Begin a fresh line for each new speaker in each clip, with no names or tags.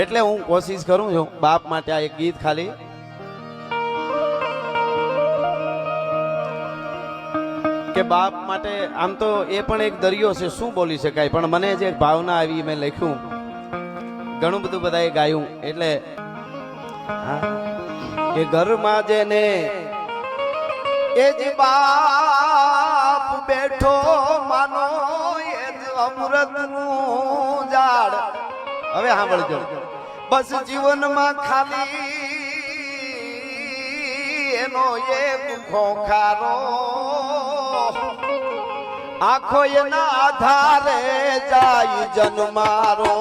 એટલે હું કોશિશ કરું છું, બાપ માટે આ એક ગીત ખાલી. કે બાપ માટે, આમ તો એ પણ એક દરિયો છે, શું બોલી શકાય? પણ મને જે ભાવના આવી મેં લખ્યું. ઘણું બધું બધાએ ગાયું. એટલે કે ઘરમાં જેને એ જ બાપ બેઠો, માનો એ જ અમૃતનું ઝાડ. હવે સાંભળજો. બસ જીવનમાં ખાલી એનો એક ખોખારો આખો એના આધારે જાય જન્મારો.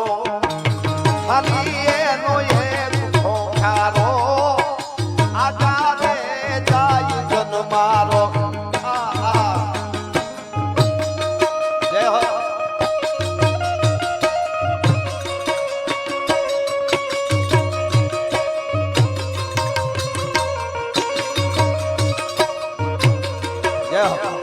ખાલી એનો એક ખોખારો જય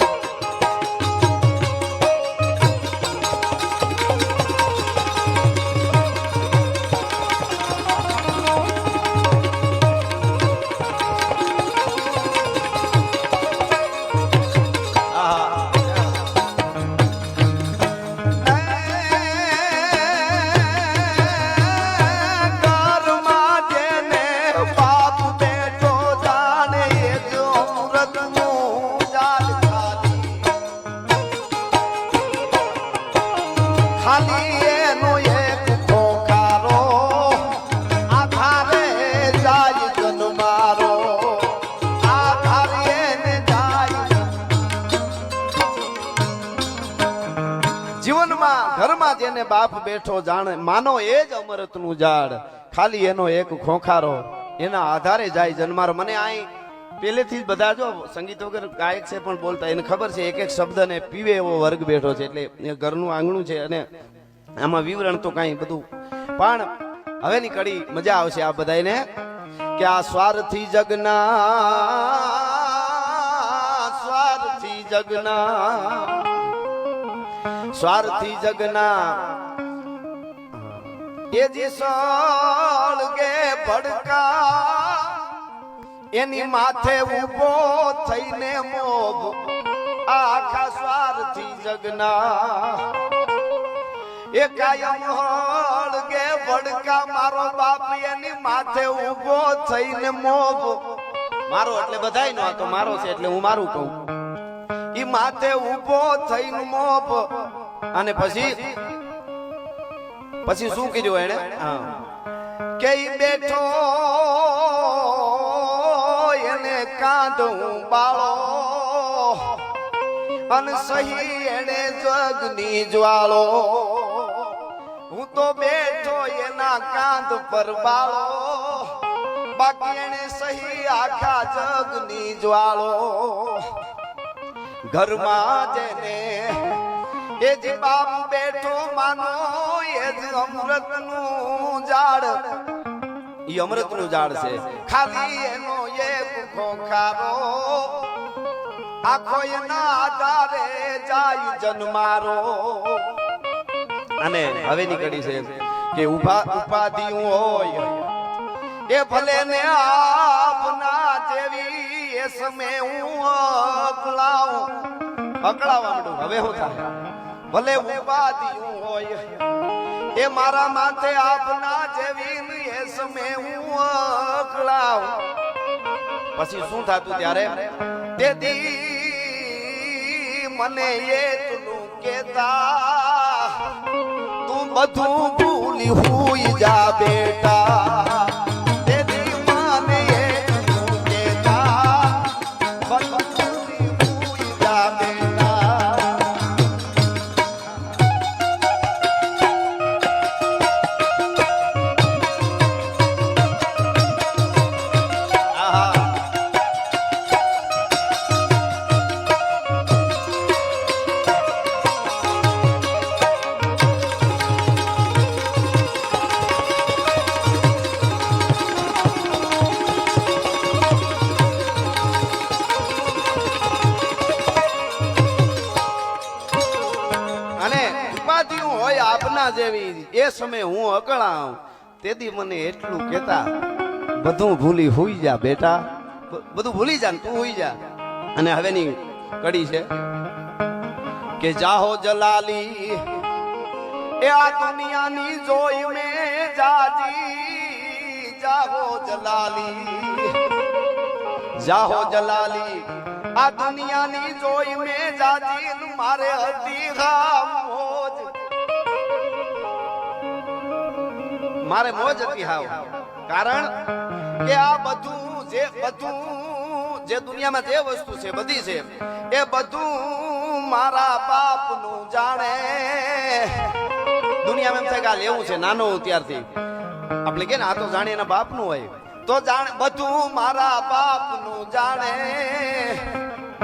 જીવનમાં ઘરમાં જેને બાપ બેઠો જાણે, માનો એ જ અમરતનું ઝાડ. ખાલી એનો એક ખોખારો, એના આધારે જાય જન્મારો. મને અહીં પહેલેથી જ બધા જો સંગીત વગર ગાયક છે પણ બોલતા, એને ખબર છે એક એક શબ્દને પીવે એવો વર્ગ બેઠો છે. એટલે એ ઘરનું આંગણું છે અને આમાં વિવરણ તો કાંઈ બધું. પણ હવેની કડી મજા આવશે આ બધાને કે આ સ્વાર્થી જગના સ્વાર્થી જગના સ્વાર્થી જગના એ જે સળગે ભડકા, એની માથે ઊભો થઈને મોભ, આખા સ્વાર્થી જગના. એ કાયમ હળગે ભડકા, મારો બાપ એની માથે ઊભો થઈને મોભ. મારો એટલે બધાય નો તો મારો છે એટલે હું મારું કહું. ઈ માથે ઊભો થઈને મોપ અને પછી પછી? શું કીધું એને. કે બેઠો એને કાંધું બાળો અને સહી એને જગની જ્વાળો. હું તો બેઠો એના કાંધ પર બાળો. બાકી એને સહી આખા જગની જ્વાળો. ઘરમાં જેને એ બાપ બેઠો માનો એ જ અમૃતનું ઝાડ. ઈ અમૃતનું ઝાડ છે. ખાલી એનો એ ભૂખો ખારો આખો એના આધારે જાય જન્મારો. અને હવે નીકળી છે કે ઊભા ઉપાધિ હોય. એ ભલે ને આપના જેવી એ સમય હું અકળાવું. અકળાવા હવે હું થાય? ભલે ઉપાધિયું હોય. એ મારા માથે આપના જેવી ને મે હું અકળાવ પછી શું થતું ત્યારે? તેથી મને એટલું કેતા, તું બધું ભૂલી હોય જા સમયે હું અકળાવ તેથી મને એટલું કહેતા, બધું ભૂલી હોઈ જા બેટા. બધું ભૂલી જા તું હોઈ જા. અને હવેની કડી છે કે, જાહો જલાલી, એ આ દુનિયાની જોઈ મે જાજી. જાહો જલાલી જાહો જલાલી, આ દુનિયાની જોઈ મે જાજી. મારે હતી હા મારે મોજ હતી હાવ કારણ કે આ બધું જે બધું જે દુનિયામાં જે વસ્તુ છે, બધી છે, એ બધું મારા બાપનું જાણે. દુનિયામાં એમ થાય કે આ લેવું છે, નાનો હું ત્યારથી. આપણે કે ને, આ તો જાણે એના બાપનું હોય. તો જાણે બધું મારા બાપનું જાણે.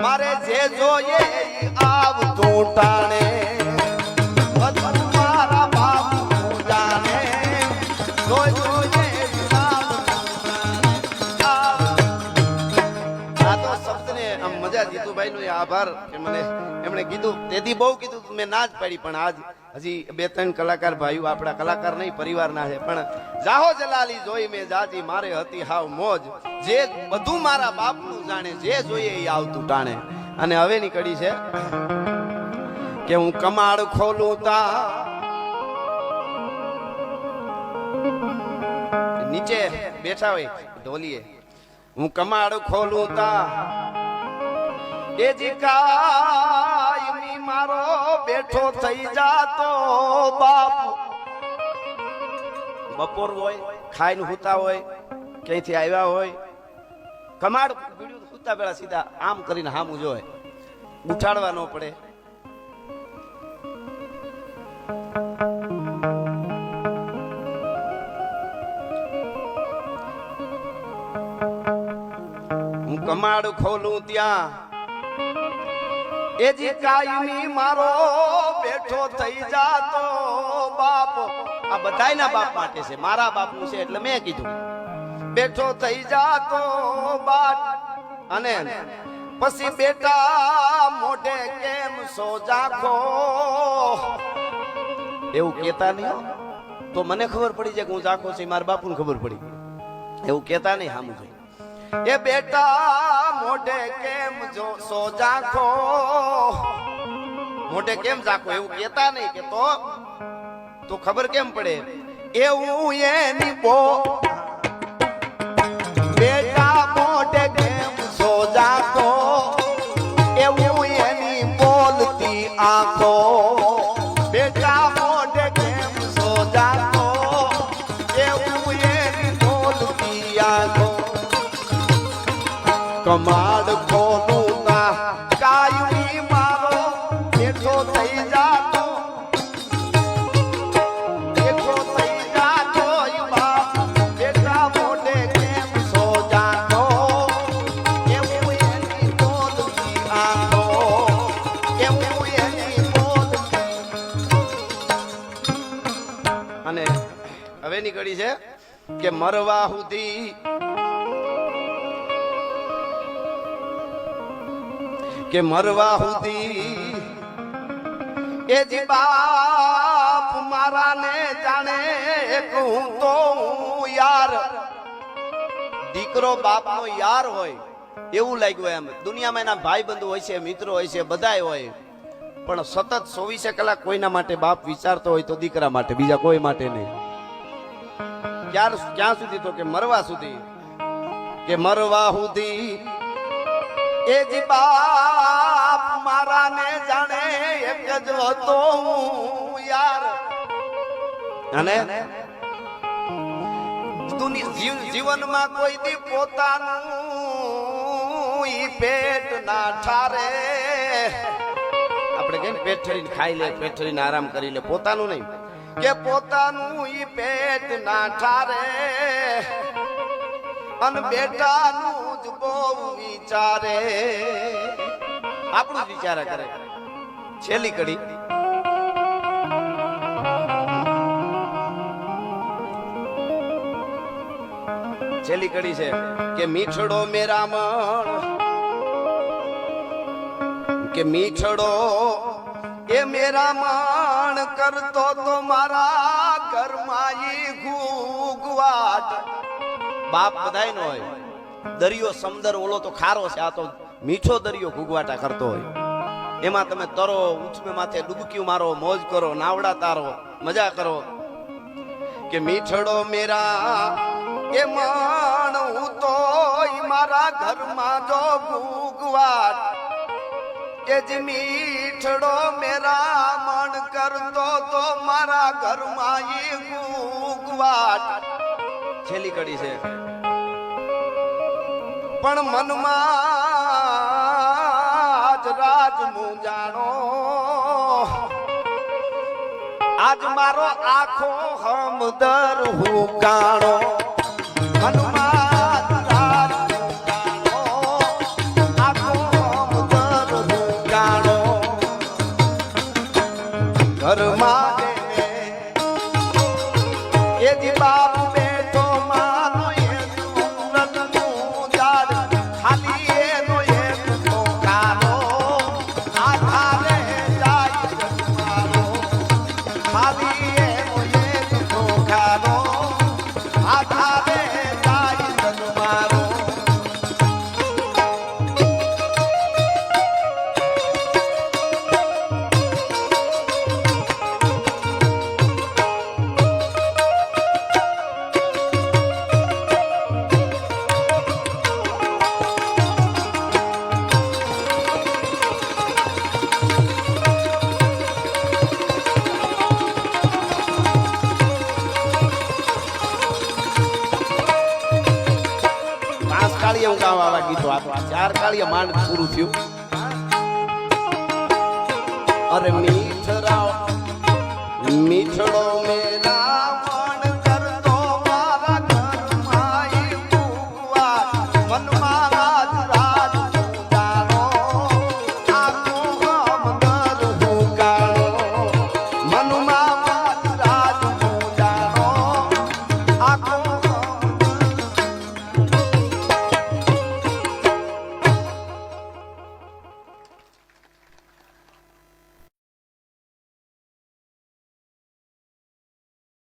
મારે જે જોઈએ આવતું ટાણે. આભાર કે મને એમણે કીધું. તેથી બહુ કીધું મેં ના જ પાડી, પણ આજ હજી બે ત્રણ કલાકાર ભાઈઓ આપણા કલાકાર નહીં, પરિવારના છે. પણ જાહો જલાલી, જોઈ મેં જાજી, મારે હતી હાવ મોજ. જે બધું મારા બાપનું જાણે, જે જોઈએ એ આવતું ટાણે. અને હવેની કડી છે કે હું કમાડ ખોલું તા. નીચે બેઠા હોય, ઢોલીએ. હું કમાડ ખોલું તા. એ જી કાયમી મારો બેઠો થઈ જાતો બાપ. બપોર હોય, ખાઈને હુતા હોય, ક્યાંયથી આવ્યા હોય, કમાડ પીડ્યું હુતા પેલા સીધા આમ કરીને હામું જોય ઉઠાડવા ન પડે. હું કમાડ ખોલું ત્યાં એ જી કાયમી મારો બેઠો થઈ જાતો બાપ. આ બધાયના બાપ માટે છે, મારા બાપનું છે એટલે મેં કીધું. બેઠો થઈ જાતો બાપ. અને પછી બેટા મોઢે કેમ સો જાખો એવું કેતા નહીં તો મને ખબર પડી જાય કે હું જાખો છું મારા બાપુને ખબર પડી એવું કેતા નહીં સામું જોઈ એ બેટા મોઢે કેમ જો સો જાખો મોઢે કેમ જાખો એવું કેતા નહીં કે તો તો ખબર કેમ પડે? એવું એની બો કે મરવા સુધી કે મરવા સુધી એ જી બાપ મારા જાણે હું તો યાર. દીકરો બાપ નો યાર હોય, એવું લાગ્યું એમ. દુનિયામાં એના ભાઈ બંધુ હોય છે, મિત્રો હોય છે, બધાય હોય. પણ સતત ચોવીસે કલાક કોઈના માટે બાપ વિચારતો હોય તો દીકરા માટે, બીજા કોઈ માટે નહીં. ક્યાં ક્યાં સુધી તો કે મરવા સુધી? કે મરવા સુધી? એ જી બાપ મારા ને જાણે એક જ હતો હું યાર. અને જીવનમાં કોઈ દી પોતાનું ઈ પેટ ના ઠારે. આપણે ને પેટ ઠરીને ખાઈ લે પેટ ઠરીને આરામ કરી લે, પોતાનું નહીં. કે પોતાનું ઈ પેટ ના ઠારે. અન બેટાનું જ બહુ વિચારે. આપણું જ વિચારા કરે. છેલ્લી કડી. છેલ્લી કડી છે કે મીઠડો મેરામણ કે મીઠડો એ મેરા માણ કરતો તો મારા ઘરમાં ઈ ઘૂઘવાટ. બાપ બધાય નો હોય. દરિયો સમદર ઓલો તો ખારો છે, આ તો મીઠો દરિયો ઘૂગવાટા કરતો હોય. એમાં તમે તરો ઉછમે માથે ડૂબકીઓ મારો, મોજ કરો, નાવડા તારો, મજા કરો. કે મીઠડો મેરા કે માણ હું તો મારા ઘરમાં જો ઘૂઘવાટ. જ મીઠડો મેરા મન કરતો તો મારા ઘરમાં ઈ છેલ્લી કડી છે. પણ મનમાં જ રાજ મુંજાણો આજ મારો આખો હમદર હું કાણો. મનમાં ઘરમાં એ જી બાપ કાળીએ હું ગાવા વાળા ગીતો આ તો આ ચાર કાળીએ માંડ પૂરું થયું. અરે મીઠરાવ મીઠડો મેરા